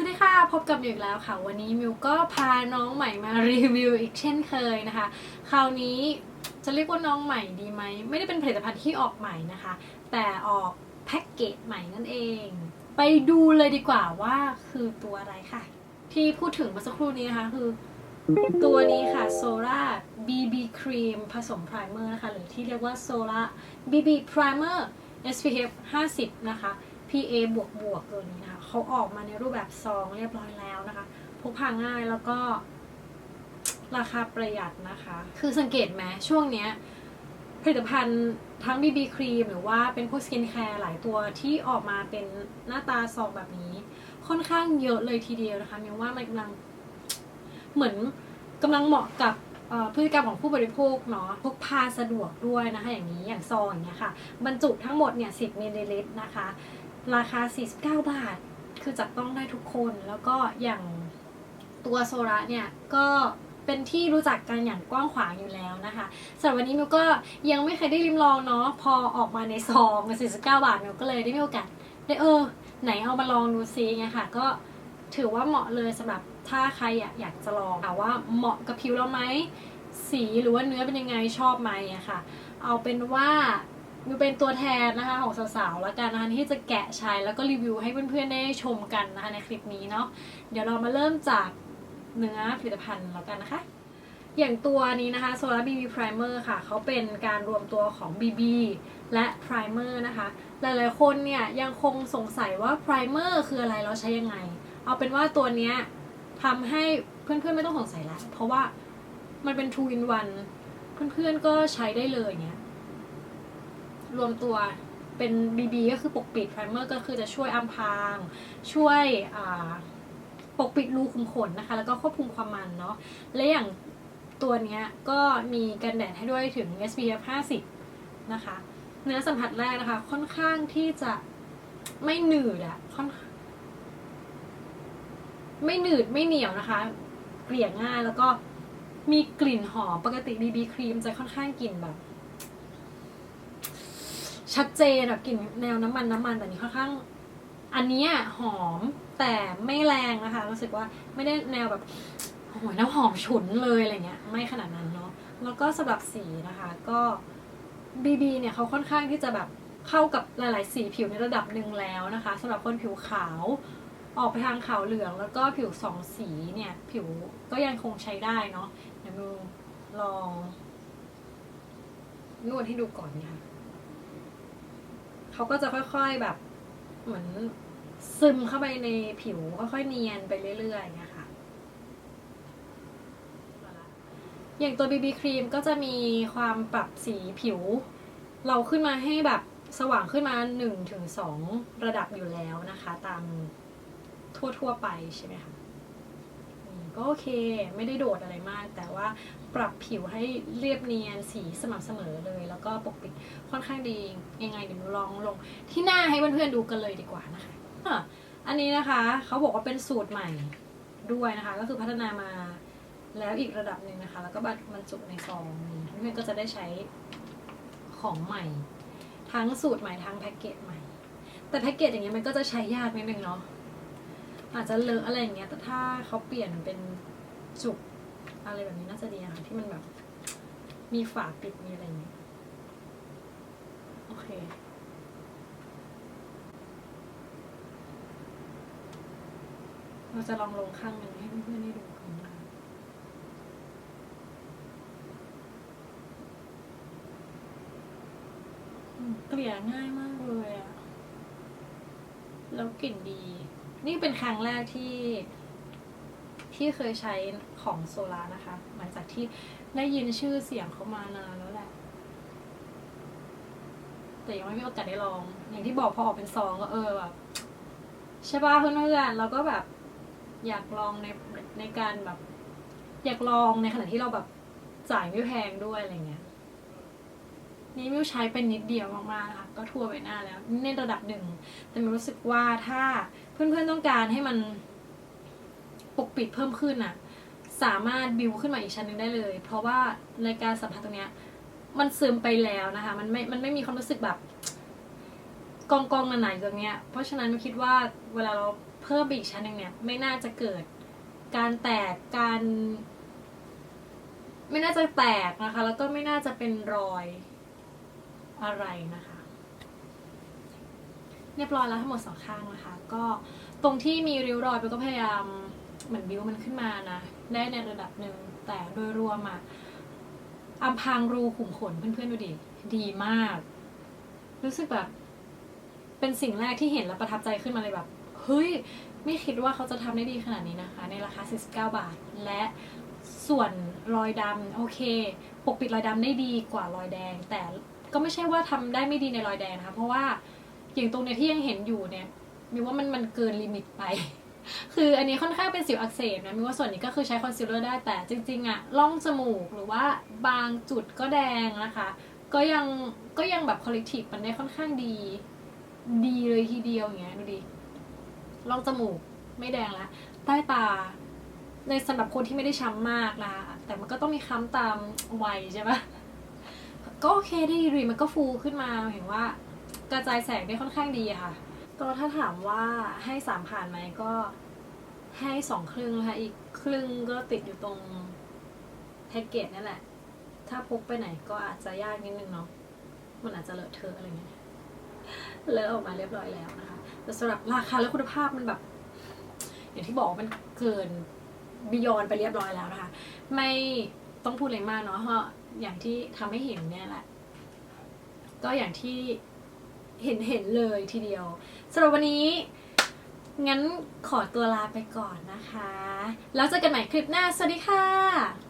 สวัสดีค่ะ พบกับมิวอีกแล้วค่ะ วันนี้มิวก็พาน้องใหม่มารีวิวอีกเช่นเคยนะคะ คราวนี้จะเรียกว่าน้องใหม่ดีไหม ไม่ได้เป็นผลิตภัณฑ์ที่ออกใหม่นะคะ แต่ออกแพ็กเกจใหม่นั่นเอง ไปดูเลยดีกว่าว่าคือตัวอะไรค่ะ ที่พูดถึงเมื่อสักครู่นี้นะคะคือ ตัวนี้ค่ะ Sola BB Cream ผสมไพรเมอร์นะคะ หรือที่เรียกว่า Sola BB Primer SPF 50 นะคะ PA บวกบวกตัวนี้นะคะเขาออกมาในรูปแบบซองเรียบร้อยแล้วนะคะ พกพาง่ายแล้วก็ราคาประหยัดนะคะ คือสังเกตไหมช่วงเนี้ยผลิตภัณฑ์ทั้ง BB ครีมหรือว่าเป็นพวกสกินแคร์หลายตัวที่ออกมาเป็นหน้าตาซองแบบนี้ ค่อนข้างเยอะเลยทีเดียวนะคะมิวว่ามันกำลังเหมือนกำลังเหมาะกับพฤติกรรมของผู้บริโภคเนาะพกพาสะดวกด้วยนะคะอย่างนี้อย่างซองอย่างเงี้ยค่ะ บรรจุทั้งหมดเนี่ย 10มิลลิลิตรนะคะ ราคา 49 บาท คือจับต้องได้ทุกคนแล้วก็อย่างตัวโซระเนี่ย ก็เป็นที่รู้จักกันอย่างกว้างขวางอยู่แล้วนะคะสำหรับวันนี้มิวก็ยังไม่เคยได้ริมลองเนาะพอออกมาในซอง49 บาทมิวก็เลยได้มีโอกาสได้เออ ไหนเอามาลองดูซิไงค่ะ ก็ถือว่าเหมาะเลยสำหรับถ้าใครอยากอยากจะลองค่ะว่าเหมาะกับผิวเราไหมสีหรือว่าเนื้อเป็นยังไงชอบไหมอะค่ะ เอาเป็นว่า มิวเป็นตัวแทนนะคะของสาวๆแล้วกันนะคะที่จะแกะใช้แล้วก็รีวิวให้เพื่อนๆได้ชมกันนะคะในคลิปนี้เนาะเดี๋ยวเรามาเริ่มจากเนื้อผลิตภัณฑ์แล้วกันนะคะ อย่างตัวนี้นะคะ Solar BB Primer ค่ะ เขาเป็นการรวมตัวของ BB และ Primer นะคะ หลายๆคนเนี่ยยังคงสงสัยว่า Primer คืออะไรเราใช้ยังไง เอาเป็นว่าตัวเนี้ยทำให้เพื่อนๆไม่ต้องสงสัยแล้วเพราะว่ามันเป็น two in one เพื่อนๆก็ใช้ได้เลยเนี่ย รวมตัวเป็น BB ก็คือปกปิด Primer ก็คือจะช่วยอำพราง ช่วยปกปิดรูขุมขนนะคะ แล้วก็ควบคุมความมันเนาะและอย่างตัวนี้ก็มีกันแดดให้ด้วยถึง SPF 50 นะคะ เนื้อสัมผัสแรกนะคะ ค่อนข้างที่จะไม่หนืดอะค่อนไม่หนืดไม่เหนียวนะคะ เกลี่ยง่ายแล้วก็มีกลิ่นหอมปกติ BB ครีมจะค่อนข้างกลิ่นแบบ ชัดเจนแบบกลิ่นแนวน้ำมันน้ำมันแต่นี้ค่อนข้าง อันนี้หอมแต่ไม่แรงนะคะรู้สึกว่าไม่ได้แนวแบบโอ้โหน้ำหอมฉุนเลยอะไรเงี้ย ไม่ขนาดนั้นเนาะแล้วก็สำหรับสีนะคะ ก็ BB เนี่ยเขาค่อนข้างที่จะแบบเข้ากับหลาย ๆ สีผิวในระดับหนึ่งแล้วนะคะสำหรับคนผิวขาวออกไปทางขาวเหลืองแล้วก็ผิวสองสีเนี่ย ผิวก็ยังคงใช้ได้เนาะเดี๋ยวมิวลองนวดให้ดูก่อนนะคะ เขาก็จะค่อยๆแบบเหมือนซึมเข้าไปในผิวค่อยๆเนียนไปเรื่อยๆอย่างเงี้ยค่ะอย่างตัว BB ครีมก็จะมีความปรับสีผิว เราขึ้นมาให้แบบสว่างขึ้นมา1ถึง2ระดับอยู่แล้วนะคะ ตามทั่วๆไปใช่ไหมคะก็โอเค ไม่ได้โดดอะไรมาก แต่ว่า ปรับผิวให้เรียบเนียนสีสม่ำเสมอเลย แล้วก็ปกปิดค่อนข้างดียังไงเดี๋ยวลองลงที่หน้าให้เพื่อนๆดูกันเลยดีกว่านะคะอะอันนี้นะคะเขาบอกว่าเป็นสูตรใหม่ด้วยนะคะ ก็คือพัฒนามาแล้วอีกระดับหนึ่งนะคะ แล้วก็บรรจุในซองนี้เพื่อนๆก็จะได้ใช้ของใหม่ ทั้งสูตรใหม่ทั้งแพ็กเกจใหม่ แต่แพ็กเกจอย่างเงี้ยมันก็จะใช้ยากนิดนึงเนาะอาจจะเลอะอะไรอย่างเงี้ยแต่ถ้าเขาเปลี่ยนเป็นจุก อะไรแบบนี้น่าจะดีนะคะที่มันแบบ มีฝาปิดมีอะไรอย่างเงี้ยโอเค เราจะลองลงข้างหนึ่งให้เพื่อนๆได้ดูกันนะเกลี่ยง่ายมากเลยอะแล้วกลิ่นดี นี่เป็นครั้งแรกที่ ที่เคยใช้ของโซลานะคะ หลังจากที่ได้ยินชื่อเสียงเขามานานแล้วแหละ แต่ยังไม่มีโอกาสได้ลอง อย่างที่บอกพอออกเป็นซองก็เออแบบใช่ป่ะเพื่อนๆเราก็แบบ อยากลองในในการแบบ อยากลองในขณะที่เราแบบจ่ายไม่แพงด้วยอะไรเงี้ยนี่มิวใช้เป็นนิดเดียวมากๆนะคะก็ทั่วไปหน้าแล้วในระดับหนึ่ง แต่มิวรู้สึกว่าถ้าเพื่อนๆต้องการให้มัน ปกปิดเพิ่มขึ้นน่ะสามารถบิวขึ้นมาอีกชั้นหนึ่งได้เลย เพราะว่าในการสัมผัสตรงเนี้ย มันซึมไปแล้วนะคะ มันไม่ มันไม่มีความรู้สึกแบบ กองกองหนาๆอยู่ตรงเนี้ย เพราะฉะนั้นคิดว่าเวลาเราเพิ่มไปอีกชั้นหนึ่งเนี่ย ไม่น่าจะเกิดการแตกการ ไม่น่าจะแตกนะคะ แล้วก็ไม่น่าจะเป็นรอยอะไรนะคะ เรียบร้อยแล้วทั้งหมดสองข้างนะคะ ก็ตรงที่มีริ้วรอยเบลก็พยายาม เหมือนบิวมันขึ้นมานะได้ในระดับหนึ่งแต่โดยรวมอะอำพางรูขุมขนเพื่อนๆดูดิดีมาก รู้สึกแบบ เป็นสิ่งแรกที่เห็นแล้วประทับใจขึ้นมาเลยแบบเฮ้ยไม่คิดว่าเขาจะทำได้ดีขนาดนี้นะคะ ในราคา 49 บาท และส่วนรอยดำโอเค ปกปิดรอยดำได้ดีกว่ารอยแดง แต่ก็ไม่ใช่ว่าทำได้ไม่ดีในรอยแดงนะคะ เพราะว่าอย่างตรงเนี้ยที่ยังเห็นอยู่เนี่ยมีว่ามันมันเกินลิมิตไป คืออันนี้ค่อนข้างเป็นสิวอักเสบนะมีว่าส่วนนี้ก็คือใช้คอนซีลเลอร์ได้แต่จริงๆอะร่องจมูกหรือว่าบางจุดก็แดงนะคะ ก็ยังก็ยังแบบคอลเลกทีฟมันได้ค่อนข้างดี ดีเลยทีเดียวอย่างเงี้ยดูดิร่องจมูกไม่แดงละใต้ตาในสำหรับคนที่ไม่ได้ช้ำมากนะคะแต่มันก็ต้องมีค้ำตามวัยใช่ปะก็โอเคได้ดีมันก็ฟูขึ้นมาเห็นว่ากระจายแสงได้ค่อนข้างดีค่ะ ก็ถ้าถามว่าให้สามผ่านไหมก็ให้สองครึ่งนะคะอีกครึ่งก็ติดอยู่ตรงแพ็กเกจนั่นแหละ ถ้าพกไปไหนก็อาจจะยากนิดนึงเนาะมันอาจจะเลอะเทอะอะไรเงี้ยเลอะออกมาเรียบร้อยแล้วนะคะแต่สำหรับราคาและคุณภาพมันแบบ อย่างที่บอกมันเกินบิยอนไปเรียบร้อยแล้วนะคะ ไม่ต้องพูดอะไรมากเนาะเพราะอย่างที่ทำให้เห็นเนี่ยแหละ ก็อย่างที่ เห็นเห็นเลยทีเดียวสำหรับวันนี้ งั้นขอตัวลาไปก่อนนะคะ แล้วเจอกันใหม่คลิปหน้า สวัสดีค่ะ